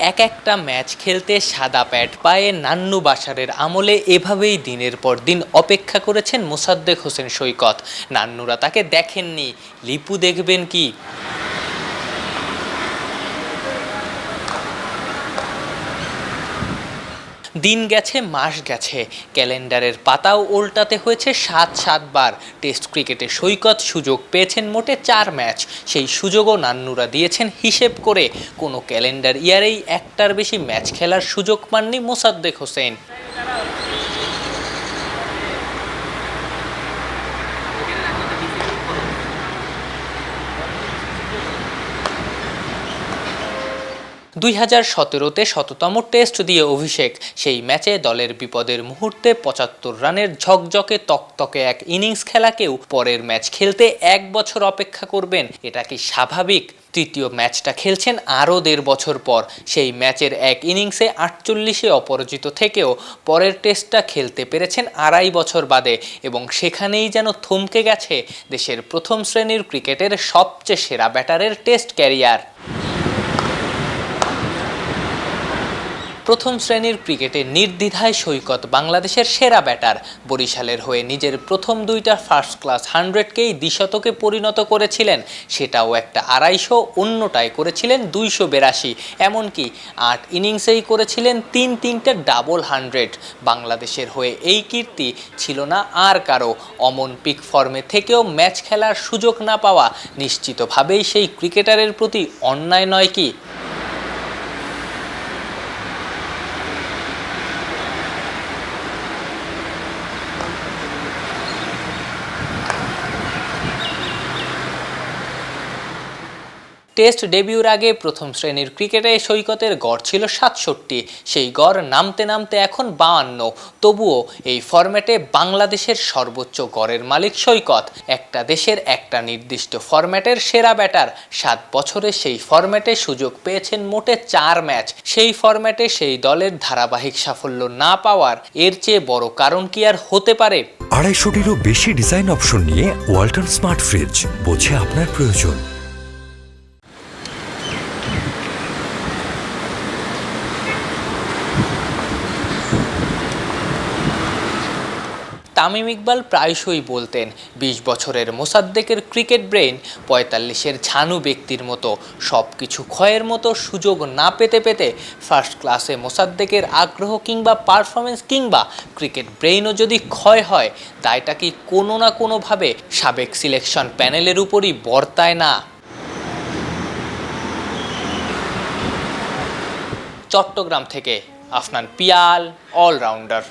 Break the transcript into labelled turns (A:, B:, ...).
A: এক একটা ম্যাচ খেলতে সাদা প্যাড পায়ে নান্নু বাসারের আমলে এভাবেই দিনের পর দিন অপেক্ষা করেছেন মোসাদ্দেক হোসেন সৈকত। নান্নুরা তাকে দেখেননি। লিপু দেখবেন কি? দিন গেছে, মাস গেছে। ক্যালেন্ডারের পাতাও উল্টাতে হয়েছে সাত সাতবার। টেস্ট ক্রিকেটে সৈকত সুযোগ পেয়েছেন মোটে চার ম্যাচ। সেই সুযোগও নান্নুরা দিয়েছেন হিসেব করে। কোনো ক্যালেন্ডার ইয়ারেই একটার বেশি ম্যাচ খেলার সুযোগ পাননি মোসাদ্দেক হোসেন। দুই হাজার সতেরোতে শততম টেস্ট দিয়ে অভিষেক। সেই ম্যাচে দলের বিপদের মুহূর্তে পঁচাত্তর রানের ঝকঝকে তকতকে এক ইনিংস খেলাকেও পরের ম্যাচ খেলতে এক বছর অপেক্ষা করবেন, এটা কি স্বাভাবিক? তৃতীয় ম্যাচটা খেলছেন আরও দেড় বছর পর। সেই ম্যাচের এক ইনিংসে আটচল্লিশে অপরাজিত থেকেও পরের টেস্টটা খেলতে পেরেছেন আড়াই বছর বাদে এবং সেখানেই যেন থমকে গেছে দেশের প্রথম শ্রেণির ক্রিকেটের সবচেয়ে সেরা ব্যাটারের টেস্ট ক্যারিয়ার। প্রথম শ্রেণির ক্রিকেটে নির্দ্বিধায় সৈকত বাংলাদেশের সেরা ব্যাটার। বরিশালের হয়ে নিজের প্রথম দুইটা ফার্স্ট ক্লাস হান্ড্রেডকেই দ্বিশতকে পরিণত করেছিলেন। সেটাও একটা আড়াইশো, অন্যটায় করেছিলেন দুইশো বেরাশি। এমনকি আট ইনিংসেই করেছিলেন তিন তিনটে ডাবল হান্ড্রেড বাংলাদেশের হয়ে এই কীর্তি ছিল না আর কারও। অমন পিক ফর্মে থেকেও ম্যাচ খেলার সুযোগ না পাওয়া। নিশ্চিতভাবেই সেই ক্রিকেটারের প্রতি অন্যায় নয় কি? টেস্ট ডেবিউর আগে প্রথম শ্রেণির ক্রিকেটে সৈকতের গড় ছিল সাতষট্টি, সেই গড় নামতে নামতে এখন বাহান্ন তবুও এই ফরম্যাটে বাংলাদেশের সর্বোচ্চ গড়ের মালিক সৈকত। একটা দেশের একটা নির্দিষ্ট ফরম্যাটের সেরা ব্যাটার। সাত বছরে সেই ফরম্যাটে সুযোগ পেয়েছেন মোটে চার ম্যাচ। সেই ফরম্যাটে সেই দলের ধারাবাহিক সাফল্য না পাওয়ার এর চেয়ে বড় কারণ কি আর হতে পারে?
B: আড়াইশোটিরও বেশি ডিজাইন অপশন নিয়ে ওয়াল্টন স্মার্ট ফ্রিজ, বোঝে আপনার প্রয়োজন।
A: তামিম ইকবাল প্রায়শই বলতেন, বিশ বছরের মোসাদ্দেকের ক্রিকেট ব্রেইন পঁয়তাল্লিশের ঝানু ব্যক্তির মতো। সব কিছু ক্ষয়ের মতো সুযোগ না পেতে পেতে ফার্স্ট ক্লাসে মোসাদ্দেকের আগ্রহ কিংবা পারফরমেন্স কিংবা ক্রিকেট ব্রেইনও যদি ক্ষয় হয়, দায়টা কি কোনো না কোনোভাবে সাবেক সিলেকশন প্যানেলের উপরই বর্তায় না? চট্টগ্রাম থেকে আফনান পিয়াল অলরাউন্ডার